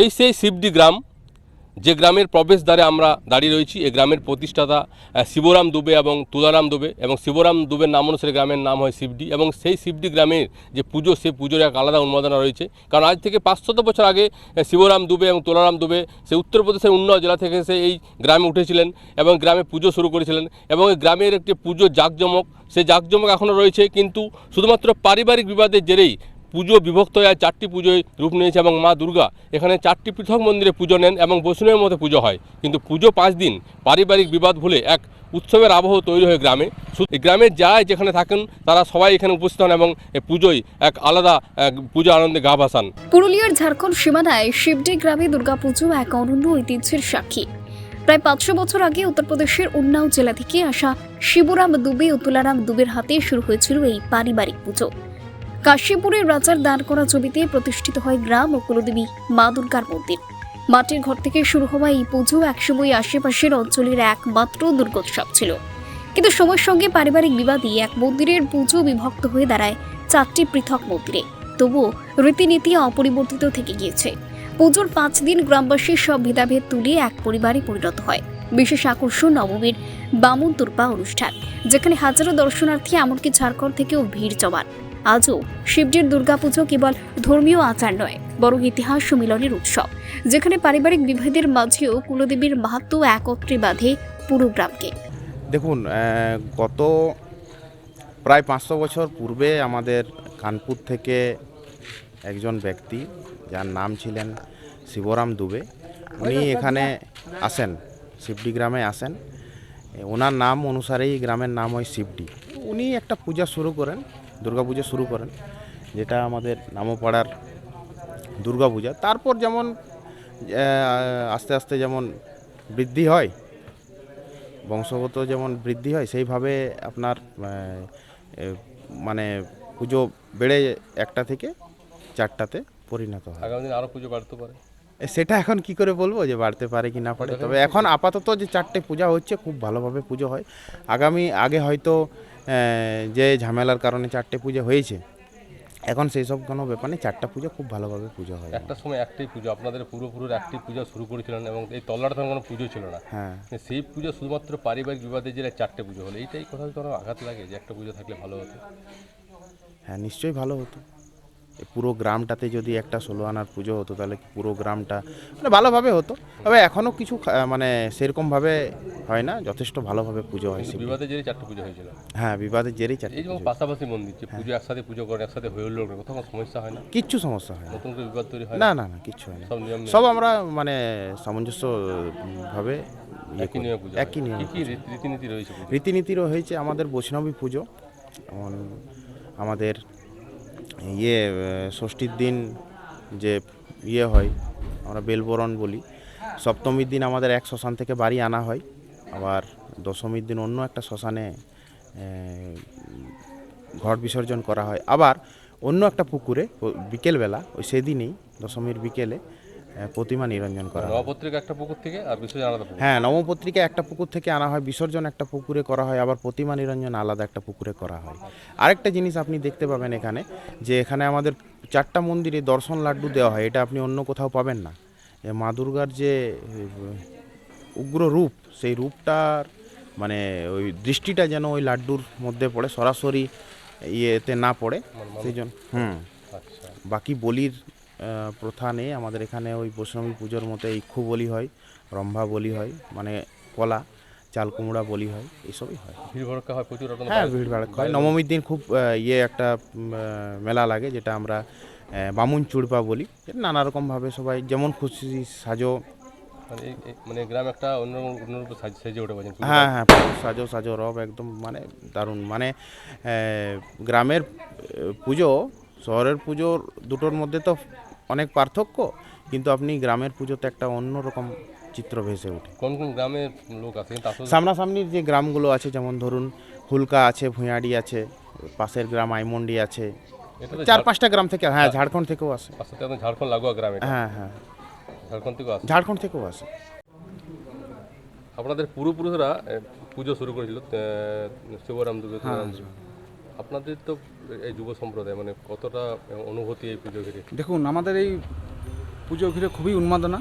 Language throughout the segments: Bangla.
এই সেই শিবডি গ্রাম, যে গ্রামের প্রবেশদ্বারে আমরা দাঁড়িয়ে রয়েছি, এই গ্রামের প্রতিষ্ঠাতা শিবরাম দুবে এবং তুলারাম দুবে এবং শিবরাম দুবের নাম অনুসারে গ্রামের নাম হয় শিবডি এবং সেই শিবডি গ্রামের যে পুজো, সেই পুজোর এক আলাদা উন্মাদনা রয়েছে। কারণ আজ থেকে পাঁচশত বছর আগে শিবরাম দুবে এবং তুলারাম দুবে সে উত্তরপ্রদেশের উন্নয় জেলা থেকে এসে এই গ্রামে উঠেছিলেন এবং গ্রামে পুজো শুরু করেছিলেন এবং এই গ্রামের একটি পুজো জাঁকজমক সেই জাঁকজমক এখনও রয়েছে। কিন্তু শুধুমাত্র পারিবারিক বিবাদের জেরেই পুজো বিভক্ত হয়ে চারটি পুজোয় রূপ নিয়েছে এবং মা দুর্গা। এখানে চারটি পৃথক মন্দিরে পুজো নেন এবং বৈষ্ণবের মতো পুজো হয়। কিন্তু পুজো পাঁচ দিন পারিবারিক বিবাদ ভুলে এক উৎসবের আবহ তৈরি হয় গ্রামে। এই গ্রামের যাই যেখানে থাকেন, তারা সবাই এখানে উপস্থিত হন এবং পুজোয় এক আলাদা পুজো আনন্দে গা ভাসান। পুরুলিয়ার ঝাড়খণ্ড সীমানায় শিবডি গ্রামে দুর্গাপুজো এক অনন্য ঐতিহ্যের সাক্ষী। প্রায় পাঁচশো বছর আগে উত্তরপ্রদেশের উন্নাও জেলা থেকে আসা শিবরাম দুবে ও তুলারাম দুবের হাতে শুরু হয়েছিল এই পারিবারিক পুজো। কাশীপুরের রাজার দান করা জমিতে প্রতিষ্ঠিত হয় গ্রাম ও কুলদেবী মা দুর্গার মন্দির। মাটির ঘর থেকে শুরু হওয়া এই পুজো একসময় আশেপাশের অঞ্চলের একমাত্র দুর্গোৎসব ছিল। কিন্তু সময়ের সঙ্গে পারিবারিক বিবাদী এক মন্দিরের পুজো বিভক্ত হয়ে দাঁড়ায় চারটি পৃথক মন্দিরে। তবুও রীতিনীতি অপরিবর্তিত থেকে গিয়েছে। পুজোর পাঁচ দিন গ্রামবাসীর সব ভেদাভেদ তুলিয়ে এক পরিবারে পরিণত হয়। বিশেষ আকর্ষণ নবমীর বামুন তুর্পা অনুষ্ঠান, যেখানে হাজারো দর্শনার্থী এমনকি ঝাড়খণ্ড থেকেও ভিড় জমান। আজও শিবজির দুর্গাপুজো কেবল ধর্মীয় আচার নয়, বরং ইতিহাস ও মিলনের উৎসব, যেখানে পারিবারিক বিভেদের মাঝেও কুলদেবীর মাহাত্ম একত্রে বাঁধে পুরো গ্রামকে। দেখুন গত প্রায় পাঁচশো বছর পূর্বে আমাদের কানপুর থেকে একজন ব্যক্তি, যার নাম ছিলেন শিবরাম দুবে, উনি এখানে আসেন, শিবডি গ্রামে আসেন। ওনার নাম অনুসারেই গ্রামের নাম হয় শিবডি। উনি একটা পূজা শুরু করেন দুর্গাপূজা শুরু করেন যেটা আমাদের নামপাড়ার দুর্গাপূজা। তারপর যেমন আস্তে আস্তে যেমন বৃদ্ধি হয় বংশগত যেমন বৃদ্ধি হয় সেইভাবে আপনার মানে পুজো বেড়ে একটা থেকে চারটাতে পরিণত হয়। আগামী দিন আরও পুজো বাড়তে পারে। সেটা এখন কি করে বলব যে বাড়তে পারে কি না পারে? তবে এখন আপাতত যে চারটে পূজা হচ্ছে খুব ভালোভাবে পুজো হয়। আগামী আগে হয়তো যে ঝামেলার কারণে চারটে পুজো হয়েছে এখন সেই সব কোনো ব্যাপার নেই চারটা পুজো খুব ভালোভাবে পুজো হয় একটা সময় একটাই পুজো আপনাদের পূর্বপুরুষ একটি পুজো শুরু করেছিলেন এবং এই তল্লাটা তখন কোনো পুজো ছিল না। হ্যাঁ। সেই পুজো শুধুমাত্র পারিবারিক বিবাদে যে চারটে পুজো হলো এইটাই কোথাও কোনো আঘাত লাগে যে একটা পুজো থাকলে ভালো হতো। হ্যাঁ নিশ্চয়ই ভালো হতো। পুরো গ্রামটাতে যদি একটা ষোলো আনার পুজো হতো তাহলে পুরো গ্রামটা মানে ভালোভাবে হতো। তবে এখনও কিছু মানে সেরকমভাবে হয় না যথেষ্ট ভালোভাবে পুজো হয় বিবাদের জেরে চারটে পুজো হয়েছিল। হ্যাঁ বিবাদের জেরেই চারটে এই যেমন পাশাপাশি মন্দির যে পুজো একসাথে পুজো করে একসাথে হয়ে উঠল কোথাও সমস্যা হয় না? কিচ্ছু সমস্যা হয় না। নতুন করে বিবাদ তৈরি হয়? না না না কিচ্ছু হয় না। সব আমরা মানে সামঞ্জস্যভাবে ইয়ে একই। নিয়মে পুজো একই হয়। রীতিনীতি রয়েছে রীতিনীতিরও হয়েছে আমাদের বৈষ্ণবী পুজো। আমাদের ইয়ে ষষ্ঠীর দিন যে ইয়ে হয়, আমরা বেলবরণ বলি। সপ্তমীর দিন আমাদের এক শ্মশান থেকে বাড়ি আনা হয়। আবার দশমীর দিন অন্য একটা শ্মশানে ঘট বিসর্জন করা হয়। আবার অন্য একটা পুকুরে বিকেলবেলা, ওই সেদিনেই, দশমীর বিকেলে প্রতিমা নিরঞ্জন করা হয়। নবপত্রিকা একটা পুকুর থেকে আর বিসর্জন আলাদা পুকুর? হ্যাঁ নবপত্রিকা একটা পুকুর থেকে আনা হয় বিসর্জন একটা পুকুরে করা হয় আবার প্রতিমা নিরঞ্জন আলাদা একটা পুকুরে করা হয়। আরেকটা জিনিস আপনি দেখতে পাবেন এখানে যে এখানে আমাদের চারটা মন্দিরে দর্শন লাড্ডু দেওয়া হয় এটা আপনি অন্য কোথাও পাবেন না। মা দুর্গার যে উগ্র রূপ সেই রূপটার মানে ওই দৃষ্টিটা যেন ওই লাড্ডুর মধ্যে পড়ে সরাসরি ইয়েতে না পড়ে সেই জন্য হুম। আচ্ছা। বাকি বলির প্রথা নেই আমাদের এখানে ওই বৈষ্ণবী পুজোর মতো ইক্ষু বলি হয় রম্ভা বলি হয় মানে কলা চাল কুমড়া বলি হয় এইসবই হয়। ভিড় ভড়কা হয় প্রচুর হ্যাঁ ভিড় ভাড় হয়। নবমীর দিন খুব ইয়ে একটা মেলা লাগে যেটা আমরা বামুন চুড়পা বলি। নানা রকমভাবে সবাই যেমন খুশি সাজো। মানে মানে গ্রাম একটা অন্য অন্যরূপ সাজ- সেজে ওঠে হ্যাঁ হ্যাঁ সাজো সাজো রব একদম মানে দারুণ। মানে গ্রামের পুজো শহরের পুজোর দুটোর মধ্যে তো অনেক পার্থক্য কিন্তু আপনি গ্রামের পুজোতে একটা অন্যরকম চিত্র ভেসে ওঠে। কোন কোন গ্রামের লোক আছে? সামনাসামনির যে গ্রামগুলো আছে যেমন ধরুন হুলকা আছে ভুঁয়াড়ি আছে পাশের গ্রাম আইমন্ডি আছে চার পাঁচটা গ্রাম থেকে হ্যাঁ ঝাড়খণ্ড থেকেও আসে ঝাড়খণ্ড লাগোয়া গ্রাম হ্যাঁ হ্যাঁ। ঝাড়খণ্ড থেকেও আসে ঝাড়খণ্ড থেকেও আসে আপনাদের পূর্বপুরুষরা পুজো শুরু করেছিল শিবরাম দুর্গা হ্যাঁ, আপনাদের তো এই যুব সম্প্রদায় মানে কতটা অনুভূতি এই পুজো ঘিরে? দেখুন, আমাদের এই পুজো ঘিরে খুবই উন্মাদনা।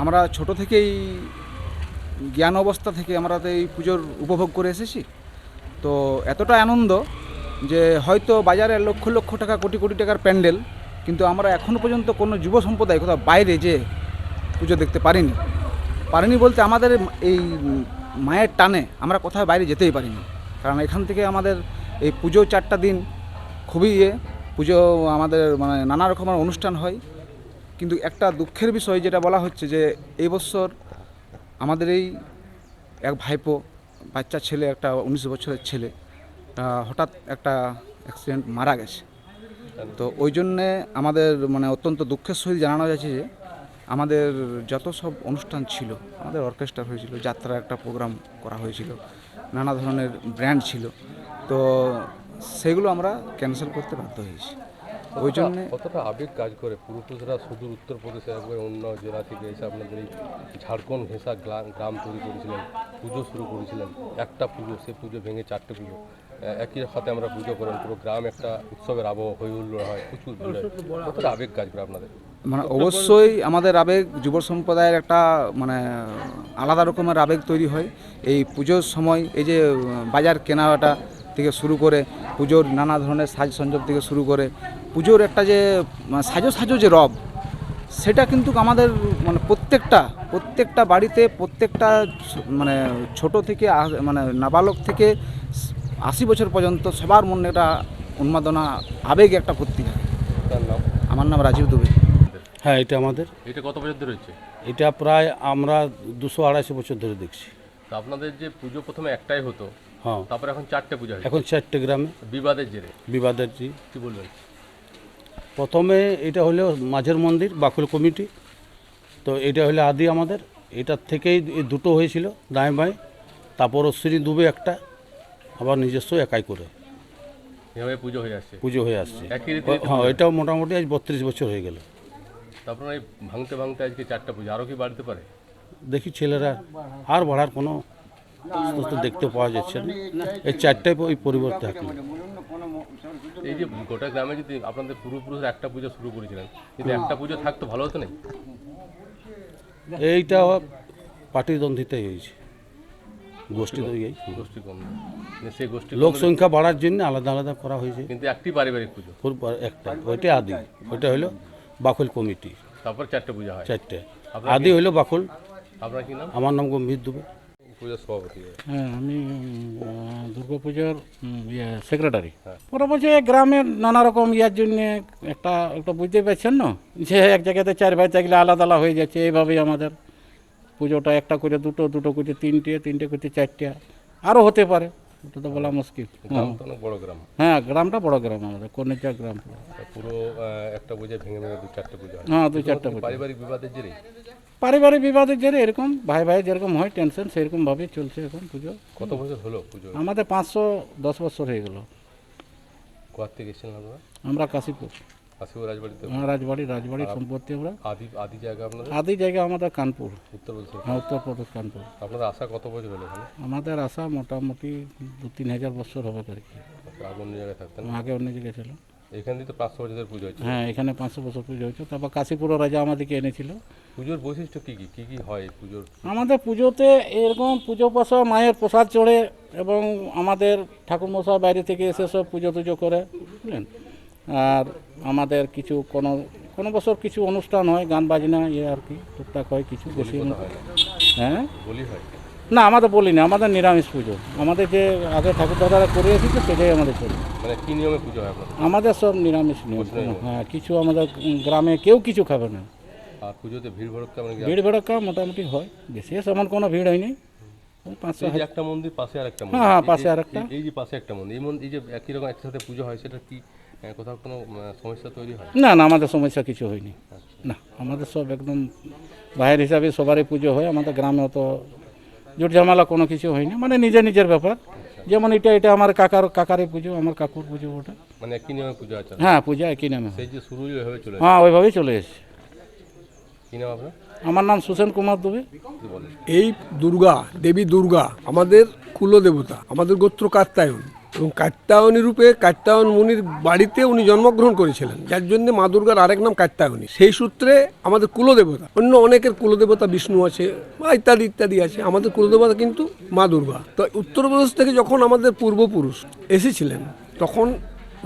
আমরা ছোট থেকেই জ্ঞান অবস্থা থেকে আমরা তো এই পুজোর উপভোগ করে এসেছি। তো এতটা আনন্দ যে হয়তো বাজারে লক্ষ লক্ষ টাকা, কোটি কোটি টাকার প্যান্ডেল, কিন্তু আমরা এখনও পর্যন্ত কোনো যুব সম্প্রদায় কোথাও বাইরে যে পুজো দেখতে পারিনি। পারিনি বলতে আমাদের এই মায়ের টানে আমরা কোথাও বাইরে যেতেই পারিনি। কারণ এখান থেকে আমাদের এই পুজো চারটা দিন খুবই ইয়ে। পুজো আমাদের মানে নানা রকমের অনুষ্ঠান হয়। কিন্তু একটা দুঃখের বিষয় যেটা বলা হচ্ছে যে, এই বছর আমাদের এই এক ভাইপো, বাচ্চা ছেলে, একটা উনিশ বছরের ছেলে হঠাৎ একটা অ্যাক্সিডেন্ট মারা গেছে। তো ওই জন্যে আমাদের মানে অত্যন্ত দুঃখের সহিত জানানো যাচ্ছে যে, আমাদের যত সব অনুষ্ঠান ছিল, আমাদের অর্কেস্ট্রা হয়েছিল, যাত্রার একটা প্রোগ্রাম করা হয়েছিল, নানা ধরনের ব্র্যান্ড ছিল। তো সেগুলো আমরা ক্যান্সেল করতে বাধ্য হয়েছি। ওই জন্যে কতটা আবেগ কাজ করে? পূর্বপুরুষরা সুদূর উত্তরপ্রদেশে একবার অন্য জেলা থেকে এসে আপনাদের এই ঝাড়খণ্ড গ্লা- গ্রাম তৈরি করেছিলেন পুজো শুরু করেছিলেন একটা পুজো সে পুজো ভেঙে চারটে পুজো। একই সাথে আমরা পুজো করেন পুরো গ্রাম একটা উৎসবের আবহ হই হুল্লোড় হয় প্রচুর ভিড় কতটা আবেগ কাজ করে আপনাদের? মানে অবশ্যই আমাদের আবেগ যুব সম্প্রদায়ের একটা মানে আলাদা রকমের আবেগ তৈরি হয়। এই পুজোর সময় এই যে বাজার কেনাকাটা থেকে শুরু করে পুজোর নানা ধরনের সাজ সঞ্জব থেকে শুরু করে পুজোর একটা যে মানে সাজো সাজো যে রব সেটা কিন্তু আমাদের মানে প্রত্যেকটা প্রত্যেকটা বাড়িতে প্রত্যেকটা মানে ছোট থেকে মানে নাবালক থেকে আশি বছর পর্যন্ত সবার মনে একটা উন্মাদনা আবেগ একটা ভর্তি আমার নাম রাজীব দুবে। হ্যাঁ এটা আমাদের। এটা কত বছর ধরে হচ্ছে? এটা প্রায় আমরা দুশো আড়াইশো বছর ধরে দেখছি। তো আপনাদের যে পুজো প্রথমে একটাই হতো হ্যাঁ। তারপরে এখন চারটে পুজো হয় এখন চারটে গ্রামে। বিবাদের জেরে। বিবাদের জি। কি বলবেন? প্রথমে এটা হলো মাঝের মন্দির বাকুল কমিটি। তো এটা হলো আদি আমাদের। এটার থেকেই এই দুটো হয়েছিল দাঁয়ে বাঁয়ে। তারপর অশ্বিনী দুবে একটা আবার নিজস্ব একাই করে। এভাবে পুজো হয়ে আসছে। পুজো হয়ে আসছে। একই রীতি হ্যাঁ এটাও মোটামুটি আজ বত্রিশ বছর হয়ে গেল। তারপরে এই ভাঙতে ভাঙতে আজকে চারটা পুজো আরও কি বাড়তে পারে? দেখি ছেলেরা আর বাড়ার কোনো দেখতে পাওয়া যাচ্ছে না। এই চারটায় ওই পরিবর্তে থাকল এই যে গোটা গ্রামে যদি আপনাদের পূর্বপুরুষরা একটা পুজো শুরু করেছিলেন যদি একটা পুজো থাকতো ভালো হতো না এইটা পাটিদ্বন্দ্বিতাই হয়েছে। গোষ্ঠী গোষ্ঠী কম সেই গোষ্ঠী লোক সংখ্যা বাড়ার জন্য আলাদা আলাদা করা হয়েছে। কিন্তু একটি পারিবারিক পুজো। একটা। ওইটা আদি। ওইটা হলো বাকুল কমিটি। তারপর চারটে পুজো হয়। চারটে। আদি হইল বাকুল। আপনার কি নাম? আমার নাম গম্ভীর দুবে। পুজোর সভাপতি। হ্যাঁ আমি দুর্গা পুজোর ইয়ে সেক্রেটারি পরবর্তী গ্রামের নানা রকম ইয়ার জন্য একটা একটা বুঝতে পারছেন না? যে এক জায়গাতে চার ভাই থাকলে আলাদা আলাদা হয়ে যাচ্ছে এইভাবেই আমাদের পুজোটা একটা করে দুটো দুটো করে তিনটে তিনটে করে চারটে আরও হতে পারে। ওটা তো বলা মুশকিল। গ্রাম তো অনেক বড় গ্রাম। হ্যাঁ গ্রামটা বড় গ্রাম আমাদের কর্নেচা গ্রাম। পুরো। পুরো একটা পুজো ভেঙে ভেঙে দু চারটে পুজো হ্যাঁ। দু চারটা পুজো পারিবারিক বিবাদের জেরে? পারিবারিক বিবাদের জেরে এরকম ভাই ভাই যেরকম হয় টেনশন সেরকমভাবেই চলছে এখন পুজো। কত বছর হলো পুজো? আমাদের পাঁচশো দশ বছর হয়ে গেল। কোয়ার থেকে এসেছেন আপনারা? আমরা কাশীপুর। কাশিপুর রাজবাড়িতে? হ্যাঁ, রাজবাড়ি রাজবাড়ি সম্পত্তি আমরা। আদি আদি জায়গা আপনাদের? আদি জায়গা আমাদের কানপুর। উত্তরপ্রদেশ হ্যাঁ উত্তরপ্রদেশ কানপুর। আপনাদের আশা কত বছর হলো এখানে? আমাদের আশা মোটামুটি দু তিন হাজার বছর হবে আর কি আগে অন্য জায়গায় থাকতেন? আগে অন্য জায়গায় ছিল এখানে তো পাঁচশো বছরের পুজো হচ্ছে। হ্যাঁ এখানে পাঁচশো বছর পুজো হয়েছে তারপর কাশীপুরও রাজা আমাদেরকে এনেছিল। পুজোর বৈশিষ্ট্য কী কী? কী কী হয় পুজোর? আমাদের পুজোতে এরকম পুজো পাশা মায়ের প্রসাদ চড়ে এবং আমাদের ঠাকুরমশাই বাইরে থেকে এসে সব পুজো টুজো করে বুঝলেন? আর আমাদের কিছু কোনো কোনো বছর কিছু অনুষ্ঠান হয় গান বাজনা ইয়ে আর কি টুকটাক হয় কিছু বেশি হ্যাঁ বলি হয়? না আমাদের বলি না আমাদের নিরামিষ পুজো। আমাদের যে আগে ঠাকুর দাদারা করে এসেছে সেটাই আমাদের চলে। মানে কী নিয়মে পুজো হয় আপনাদের? আমাদের সব নিরামিষ নিয়ম। হ্যাঁ কিছু আমাদের গ্রামে কেউ কিছু খাবে না। আর পুজোতে ভিড় ভড়ক কেমন ভিড় ভড়কা মোটামুটি হয়। বিশেষ এমন কোনো ভিড় হয়নি। পাঁচশো একটা মন্দির পাশে আর একটা হ্যাঁ, হ্যাঁ, পাশে এই- আরেকটা। এই- এই যে পাশে একটা মন্দির। এই মন্দির এই যে একই রকম একসাথে পুজো হয় সেটা কি কোথাও কোনো সমস্যা তৈরি হয়? না না আমাদের সমস্যা কিছু হয়নি। না আমাদের সব একদম ভাইয়ের হিসাবে সবারই পুজো হয়। আমাদের গ্রামে অত জোট ঝামেলা কোনো কিছু হয়নি। মানে নিজের নিজের ব্যাপার। যেমন এটা এটা আমার কাকার কাকারে পুজো আমার কাকুর পুজো ওটা। মানে একই নামে পুজো আছে হ্যাঁ পূজা একই নামে সেই যে শুরু ওইভাবে চলে হ্যাঁ ওইভাবেই চলে এসেছে। কি নাম আপনার? আমার নাম সুসেন কুমার দুবে। এই দুর্গা দেবী দুর্গা আমাদের কুলদেবতা আমাদের গোত্র কাত্তায়ন এবং কাত্যায়নী রূপে কাত্যায়ন মুনির বাড়িতে উনি জন্মগ্রহণ করেছিলেন, যার জন্য মা দুর্গার আরেক নাম কাত্যায়নী সেই সূত্রে আমাদের কুলদেবতা, অন্য অনেকের কুলদেবতা বিষ্ণু আছে বা ইত্যাদি ইত্যাদি আছে, আমাদের কুলদেবতা কিন্তু মা দুর্গা। তো উত্তরপ্রদেশ থেকে যখন আমাদের পূর্বপুরুষ এসেছিলেন, তখন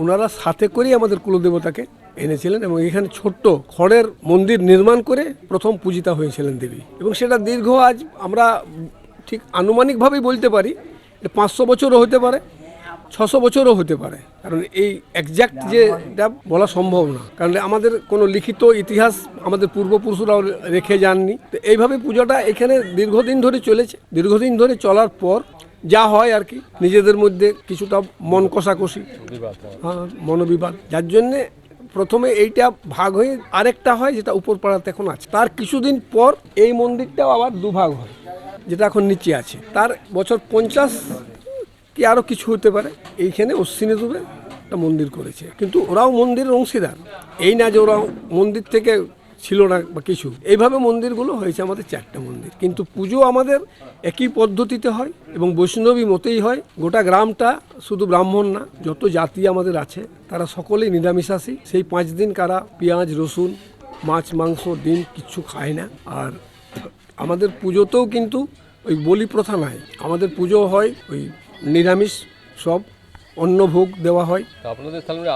ওনারা সাথে করেই আমাদের কুলদেবতাকে এনেছিলেন এবং এখানে ছোট্ট খড়ের মন্দির নির্মাণ করে প্রথম পূজিতা হয়েছিলেন দেবী। এবং সেটা দীর্ঘ আজ আমরা ঠিক আনুমানিকভাবেই বলতে পারি পাঁচশো বছরও হতে পারে। ছশো বছরও হতে পারে। কারণ এই একজ্যাক্ট যে এটা বলা সম্ভব না। কারণ আমাদের কোনো লিখিত ইতিহাস আমাদের পূর্বপুরুষরাও রেখে যাননি। তো এইভাবে পুজোটা এখানে দীর্ঘদিন ধরে চলেছে। দীর্ঘদিন ধরে চলার পর যা হয় আর কি নিজেদের মধ্যে কিছুটা মন কষাকষি হ্যাঁ মনোবিবাদ। যার জন্যে প্রথমে এইটা ভাগ হয়ে আরেকটা হয় যেটা উপর পাড়াতে এখন আছে। তার কিছুদিন পর এই মন্দিরটাও আবার দুভাগ হয় যেটা এখন নিচে আছে। তার বছর পঞ্চাশ কি আরও কিছু হতে পারে? এইখানে অশ্বিনী দুবে একটা মন্দির করেছে। কিন্তু ওরাও মন্দিরের অংশীদার। এই না যে ওরা মন্দির থেকে ছিল না বা কিছু। এইভাবে মন্দিরগুলো হয়েছে আমাদের চারটে মন্দির। কিন্তু পুজো আমাদের একই পদ্ধতিতে হয় এবং বৈষ্ণবী মতেই হয়। গোটা গ্রামটা শুধু ব্রাহ্মণ না, যত জাতি আমাদের আছে, তারা সকলেই নিরামিষাসী সেই পাঁচ দিন কারা পেঁয়াজ, রসুন, মাছ, মাংস, ডিম কিচ্ছু খায় না। আর আমাদের পুজোতেও কিন্তু ওই বলি প্রথা নাই। আমাদের পুজো হয় ওই নিরামিষ সব অন্নভোগ দেওয়া হয়। তো আপনাদের তাহলে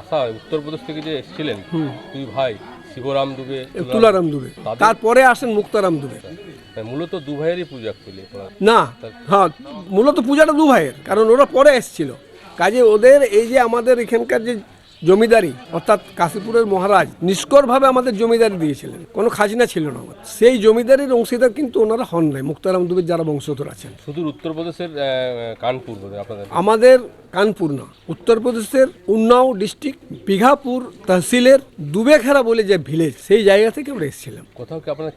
আশা উত্তরপ্রদেশ থেকে যে এসেছিলেন দুই ভাই শিবরাম দুবে তুলারাম দুবে। তারপরে আসেন মুক্তারাম দুবে। মানে মূলত দু ভাইয়েরই পূজা অ্যাকচুয়ালি না হ্যাঁ মূলত পূজাটা দু ভাইয়ের কারণ ওরা পরে এসেছিল। কাজে ওদের এই যে আমাদের এখানকার যে জমিদারি অর্থাৎ কাশীপুরের মহারাজ নিষ্করভাবে আমাদের জমিদারি দিয়েছিলেন। কোনো খাজনা ছিল না সেই জমিদারির অংশীদার কিন্তু ওনারা হন নাই। মুক্তারাম দুবের যারা বংশধর আছেন। শুধু উত্তরপ্রদেশের কানপুর আমাদের কানপুর না উত্তরপ্রদেশের উন্নাও ডিস্ট্রিক্ট বিঘাপুর তহসিলের দুবেখেরা বলে যে ভিলেজ সেই জায়গা থেকে আমরা এসেছিলাম। কোথাও কি আপনার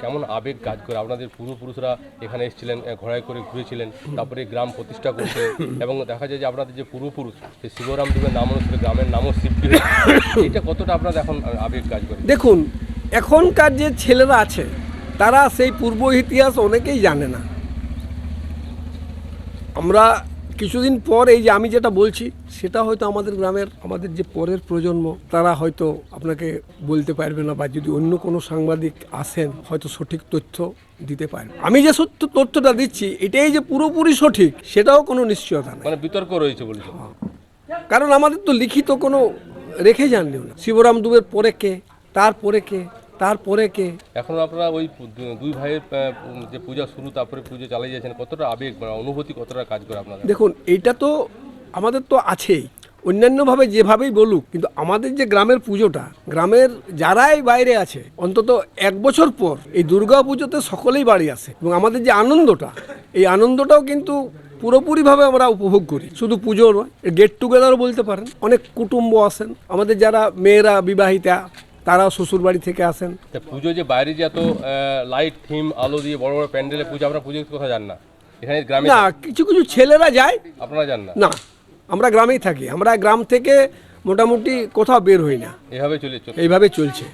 কেমন- আবেগ কাজ করে? আপনাদের পূর্বপুরুষরা এখানে এসেছিলেন ঘোড়ায় করে ঘুরেছিলেন তারপরে গ্রাম প্রতিষ্ঠা করছে এবং দেখা যায় যে আপনাদের যে পূর্বপুরুষ যে শিবরাম দুবের নাম অনুসারে গ্রামের নামও শিবটি এটা কতটা আপনাদের এখন আবেগ কাজ করে? দেখুন এখনকার যে ছেলেরা আছে তারা সেই পূর্ব ইতিহাস অনেকেই জানে না। আমরা কিছুদিন পর এই যে আমি যেটা বলছি সেটা হয়তো আমাদের গ্রামের আমাদের যে পরের প্রজন্ম তারা হয়তো আপনাকে বলতে পারবে না বা যদি অন্য কোনো সাংবাদিক আসেন হয়তো সঠিক তথ্য দিতে পারবে। আমি যে সত্য তথ্যটা দিচ্ছি এটাই যে পুরোপুরি সঠিক সেটাও কোনো নিশ্চয়তা নেই। মানে বিতর্ক রয়েছে বলছে কারণ আমাদের তো লিখিত কোনো রেখে যাননি না শিবরাম দুবের পরে কে? তারপরে কে? তারপরে কে? এখন আপনারা ওই দুই ভাইয়ের যে পূজা শুরু তারপরে পুজো চালিয়ে যাচ্ছেন কতটা আবেগ মানে অনুভূতি কতটা কাজ করে আপনারা দেখুন এইটা তো আমাদের তো আছেই। অন্যান্যভাবে যেভাবেই বলুক কিন্তু আমাদের যে গ্রামের পুজোটা গ্রামের যারাই বাইরে আছে অন্তত এক বছর পর এই দুর্গা পুজোতে সকলেই বাড়ি আসে। এবং আমাদের যে আনন্দটা এই আনন্দটাও কিন্তু পুরোপুরিভাবে আমরা উপভোগ করি। শুধু পুজো নয় গেট টুগেদারও বলতে পারেন অনেক কুটুম্ব আসেন। আমাদের যারা মেয়েরা বিবাহিতা তারাও শ্বশুর বাড়ি থেকে আসেন। পুজো যে বাইরে যে এত লাইট থিম আলো দিয়ে বড় বড় প্যান্ডেলে পুজো আপনারা পুজো কোথাও যান না? এখানে গ্রামে না কিছু কিছু ছেলেরা যায়। আপনারা যান না? না আমরা গ্রামেই থাকি। আমরা গ্রাম থেকে মোটামুটি কোথাও বের হই না। এভাবে চলে চলে এইভাবে চলছে।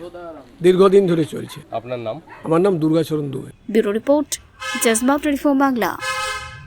দীর্ঘদিন ধরে চলছে। আপনার নাম? আমার নাম দুর্গাচরণ দুবে। ব্যুরো রিপোর্ট জজবাব টেলিফোন বাংলা।